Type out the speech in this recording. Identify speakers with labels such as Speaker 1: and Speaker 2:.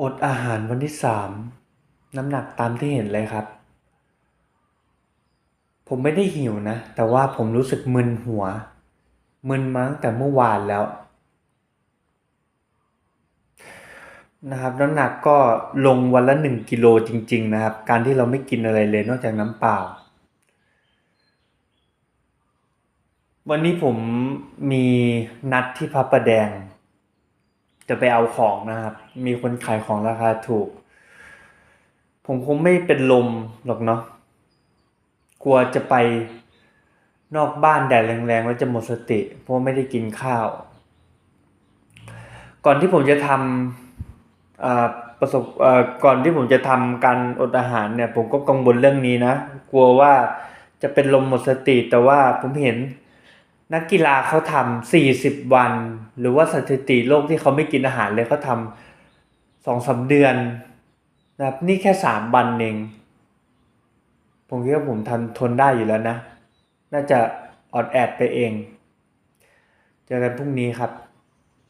Speaker 1: อดอาหารวันที่สามน้ำหนักตามที่เห็นเลยครับ ผมไม่ได้หิวนะ แต่ว่าผมรู้สึกมึนหัว มึนมาตั้งแต่เมื่อวานแล้ว นะครับ น้ำหนักก็ลงวันละหนึ่งกิโลจริง ๆ นะครับ การที่เราไม่กินอะไรเลยนอกจากน้ำเปล่า วันนี้ผมมีนัดที่พระประแดง จะไปเอาของนะครับ มีคนขายของราคาถูก ผมคงไม่เป็นลมหรอกเนาะกลัวจะไปนอกบ้านแดดแรงๆแล้วจะหมดสติ เพราะไม่ได้กินข้าว ก่อนที่ผมจะทำอ่าประสบอ่อก่อนที่ผมจะทำการอดอาหารเนี่ย ผมก็กังวลเรื่องนี้นะ กลัวว่าจะเป็นลมหมดสติแต่ว่าผมเห็น นักกีฬาเขาทำสี่สิบวัน หรือว่าสถิติโลกที่เขาไม่กินอาหารเลยเขาทำสองสามเดือนนะครับนี่แค่สามวันเอง ผมคิดว่าผมทนทนได้อยู่แล้วนะ น่าจะออดแอดไปเอง เจอกันพรุ่งนี้ครับ